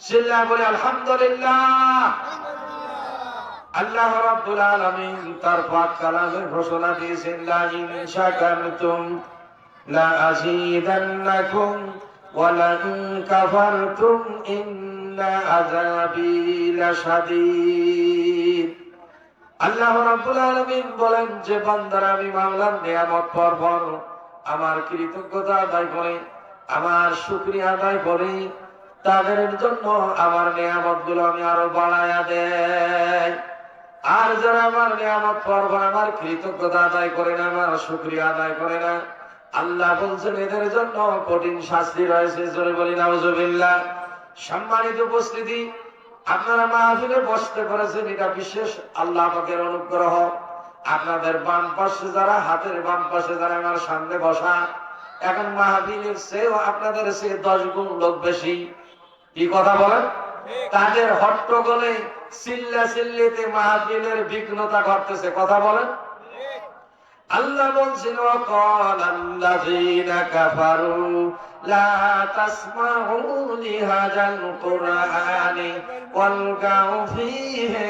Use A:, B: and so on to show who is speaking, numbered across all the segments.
A: চিল্লা বলে, আলহামদুলিল্লাহ। আল্লাহ রাব্বুল আলামিন তার পাক কালামে ঘোষণা দিয়েছেন, লা ইন শাকারতুম লা আযীদান্নাকুম ওয়া লা ইন কাফারতুম ইন্না আযাবি লাশাদীদ। আল্লাহ রাব্বুল আলামিন বলেন যে, বান্দারা, আমি মাওলার নিয়ামত পরপর আমার কৃতজ্ঞতা আদায় করে, আমার শুকরিয়া আদায় করে তাদের জন্য আমার নিয়ামতগুলো আমি আরও বাড়ায়া দেয় আর যারা আমার নিয়ামত পর্ব আমার কৃতজ্ঞতা আদায় করে না, আমার শুক্রিয়া আদায় করে না, আল্লাহ বলছেন, এদের জন্য কঠিন শাস্তি রয়েছে। জোরে বলি, নাউজুবিল্লাহ। সম্মানিত উপস্থিতি, আপনারা মাহফিলে বসতে করেছেন এটা বিশেষ আল্লাহ পাকের অনুগ্রহ। আপনাদের বাম পাশে যারা, হাতের বাম পাশে যারা আমার সামনে বসা, এখন মাহফিলের চেয়েও আপনাদের সে দশ গুণ লোক বেশি। কি কথা বলেন? তাদের হট্টগোলে চিল্লা চিল্লিতে মাহফিলের বিঘ্নতা ঘটতেছে, কথা বলেন। আল্লাহ বলছেন কাফারু, লা তাসমাউ লিহাজাল কুরআনি ওয়াল ওয়ালগাউ ফীহি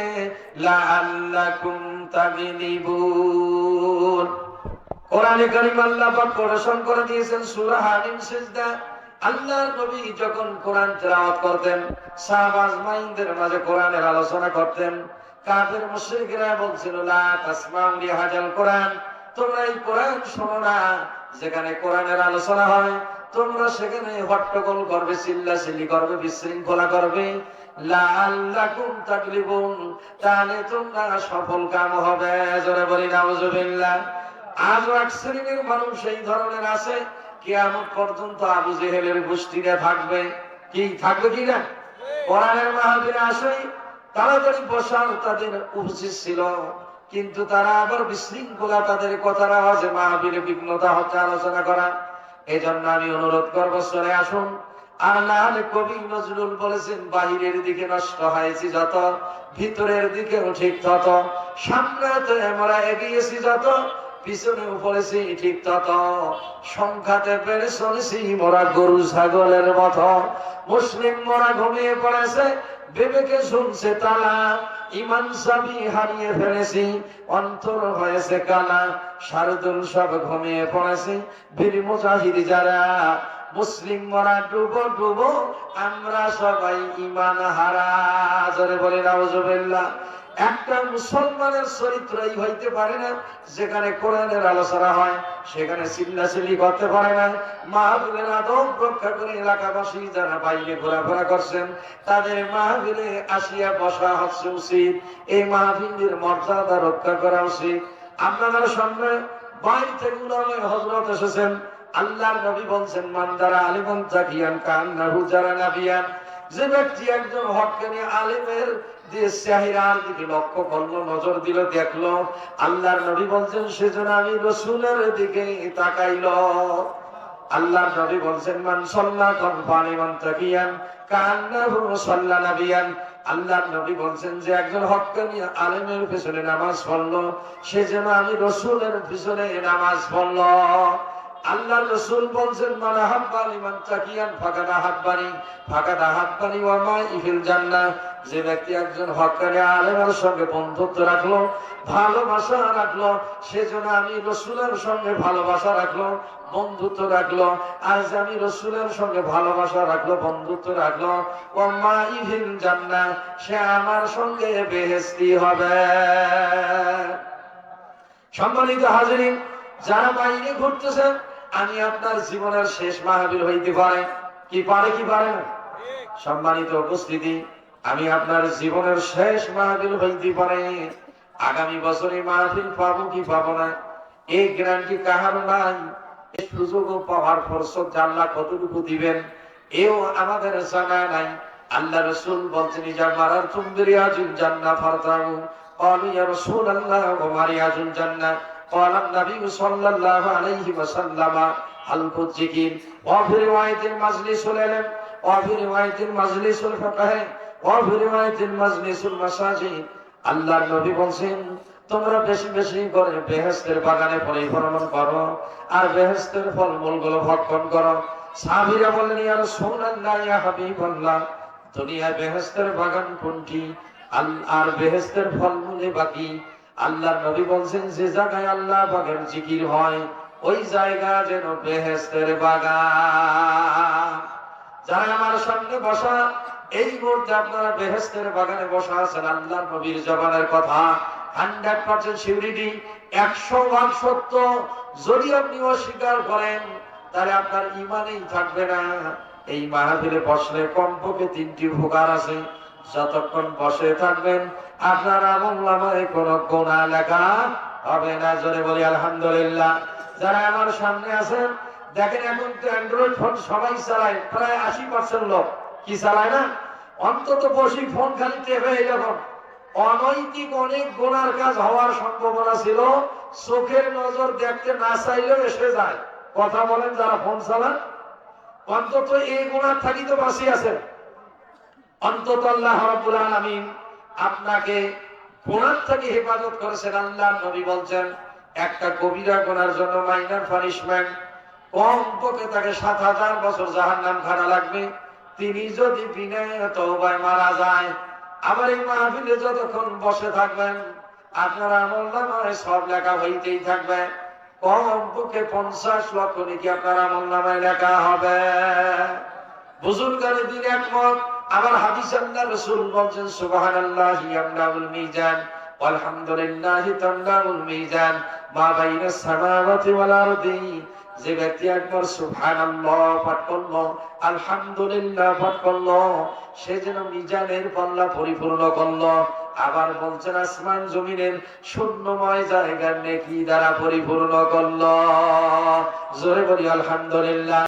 A: লাআল্লাকুম তাগলিবুন। কোরআনে কারীম আল্লাহ পাক করে দিয়েছেন, সূরা হামিম সিজদা আল্লাহর নবী যখন কোরআন তেলাওয়াত করতেন, সাহাবাজ মাইনদের মাঝে কোরআনের আলোচনা করতেন, কাফের মুশরিকরা বলছিল, লা তাসমাউ লিহাজাল কোরআন, তোমরা এই কোরআন শোনো না, যেখানে কোরআনের আলোচনা হয়, তোমরা সেখানে হট্টগোল করবে চিল্লা চিল্লি করবে, বিশৃঙ্খলা করবে। লাআল্লাকুম তাগলিবুন, তাহলে তোমরা সফল কাম হবে। জোরে বলি, নাউজুবিল্লাহ। আজও এক শ্রেণির মানুষ এই ধরনের আছে কিয়ামত পর্যন্ত আবু জেহেলের গোষ্ঠীরা থাকবে। কি থাকবে কি না? কোরআনের মাহফিলে আসে তাড়াতাড়ি বসার তাদের উচিত ছিল। কিন্তু তারা আবার বিশৃঙ্খলা তাদের কথার আওয়াজে মাহফিলে বিঘ্নতা হচ্ছে আলোচনা করা। এই জন্য আমি অনুরোধ করব চলে আসুন। আর না হলে কবি নজরুল বলেছেন, বাহিরের দিকে নষ্ট হয়েছি যত, ভিতরের দিকেও ঠিক তত। সামনে তো আমরা এগিয়েছি যত পিছনে পড়েছি ঠিক তত সংখ্যাতে পেরে চলেছি মোরা গরু ছাগলের মতো। মুসলিম মোরা ঘুমিয়ে পড়েছে, বিবেকে শুনছে তালা ইমান সাবি হারিয়ে ফেলেছি, অন্তর হয়েছে কানা, শারদুল সব ঘুমিয়ে পড়েছি। বীর মুজাহিদ যারা, মুসলিম মরা ডুবো ডুবো, আমরা সবাই ইমান হারা। জোরে বলে নাউজুবিল্লাহ। একটা মুসলমানের চরিত্র এই হইতে পারে না, যেখানে কোরআনের আলোচনা হয়, সেখানে চিল্লাচিল্লি করতে পারে না। মাহবিলের আদব রক্ষা করে এলাকাবাসী যারা বাইরে ঘোরাফেরা করছেন, তাদের মাহবিলে আসিয়া বসা হচ্ছে উচিত। এই মাহবিলের মর্যাদা রক্ষা করা উচিত। আপনাদের সামনে বাইরে থেকে হজরত এসেছেন। আল্লাহর নবী বলছেন, মান্দারা আলিমান তাকিয়ান কান্নাহু যারা নাবিয়ান। যে ব্যক্তি একজন হকানি আলিমের চাহিরার দিকে লক্ষ্য করল, নজর দিল, দেখল, আল্লাহর নবী বলছেন, সেজন্য আমি রসুলের দিকে আল্লাহর নবী বলছেন, মান সল্লা সল্লা নাবিয়ান। আল্লাহর নবী বলছেন যে একজন হক্কানি আলেমের পিছনে নামাজ পড়ল সে যেন আমি রসুলের পিছনে নামাজ পড়ল। আল্লাহ রসুল বলছেন মানে হাব্বানি মান তাকিয়ান, ফাঁকাদা হাব্বানি ফাঁকাদা হাব্বানি ওয়া মা ইফিল জান্নাহ। যে ব্যক্তি একজন হকানি আলেমের সঙ্গে বন্ধুত্ব রাখল, ভালোবাসা রাখল, সেজন্য আমি রসুলের সঙ্গে ভালোবাসা রাখল, বন্ধুত্ব রাখল, আজ আমি রসুলের সঙ্গে ভালোবাসা রাখল, বন্ধুত্ব রাখল ও মা ইফিল জান্নাহ, সে আমার সঙ্গে বেহেস্তি হবে। সম্মানিত হাজিরিন, যারা বাইরে ঘুরতেছেন আমি আপনার জীবনের শেষ মাহবিল হইতে পারে কি পারে কি পারে না সম্মানিত উপস্থিতি আমি আপনার জীবনের শেষ মাহবিল হইতে পারে আগামী বছরে মাহফিল পাবো কি পাবো না এই গ্যারান্টি কাহার নাই এই সুযোগও পাওয়ার ফরসত জানলা কতটুকু দিবেন এও আমাদের জানা নাই আল্লাহ রসুল বলছেন ইজা মারার তুমদের আজুল জান্না ফারতাউ قالوا يا رسول الله وما رياض الجنه قال النبي صلى الله عليه وسلم حلق الذكر وفي رواية المجلس العلم وفي رواية المجلس الفقه وفي رواية المجلس المساجد আল্লাহর নবী বলছেন তোমরা বেশি বেশি করে বেহেস্তের বাগানে পরিভ্রমণ করো আর বেহেস্তের ফলমূল গুলো ভক্ষণ করো সাহাবীরা বললেন ইয়া রাসূলুল্লাহ ইয়া হাবিবাল্লাহ দুনিয়ায় বেহেস্তের বাগান কোনটি আল- আর বেহেস্তের ফলমূলে বাকি আল্লাহর নবী বলছেন, যে জায়গায় আল্লাহ বাগের জিকির হয়, ওই জায়গা যেন বেহেস্তের বাগান। যারা আমার সামনে বসা, এই মুহূর্তে আপনারা বেহেস্তের বাগানে বসা আছেন আল্লাহ নবীর জবানের কথা। হান্ড্রেড পার্সেন্ট সিউরিটি, একশো ভাগ সত্য। যদি আপনি অস্বীকার করেন, তাহলে আপনার ইমানেই থাকবে না। এই মাহফিলে বসলে কমপক্ষে তিনটি উপকার আছে। যতক্ষণ বসে থাকবেন আপনার আমল নামায় কোন গোনা লেখা হবে না। জোরে বলি, আলহামদুলিল্লাহ। যারা আমার সামনে আছেন, দেখেন এখন তো অ্যান্ড্রয়েড ফোন সবাই চালায়, প্রায় আশি পার্সেন্ট লোক। কি চালায় না? অন্তত বসি ফোন খালি টেপে যখন অনৈতিক অনেক গোনার কাজ হওয়ার সম্ভাবনা ছিল। চোখের নজর দেখতে না চাইলেও এসে যায়। কথা বলেন, যারা ফোন চালান। অন্তত এই গোনার থাকি তো বাঁচি আছেন। অন্তত আল্লাহ রাব্বুল আলামিন আপনাকে গোনার থেকে হেফাজত করেছেন আল্লাহ নবী বলছেন, একটা কবিরা গোনার জন্য মাইনার পানিশমেন্ট কম পক্ষে তাকে সাত হাজার বছর জাহান্নাম খানা লাগবে। তিনি যদি বিনা তওবায় মারা যায় আবার এই মাহফিলে যতক্ষণ বসে থাকবেন, আপনার আমল নামায় সব লেখা হইতেই থাকবে। কম পক্ষে পঞ্চাশ লক্ষ নাকি আপনার আমল নামায় লেখা হবে। বুজুর্গানে দিন একমত আবার হাদিস আল্লাহ রাসূল বলছেন, সুবহানাল্লাহি ইয়ামলাউল মিজান আলহামদুলিল্লাহি তামলাউল মিজান, মা বাইনাস সামাওয়াতি ওয়াল আরদি। যে ব্যক্তি একবার সুবহানাল্লাহ পাঠ করল, আলহামদুলিল্লাহ পাঠ করল, সে যেন মিজানের পাল্লা পরিপূর্ণ করল। আবার বলছেন, আসমান জমিনের শূন্যময় জায়গার নেকি দ্বারা পরিপূর্ণ করল। জোরে বলি, আলহামদুলিল্লাহ।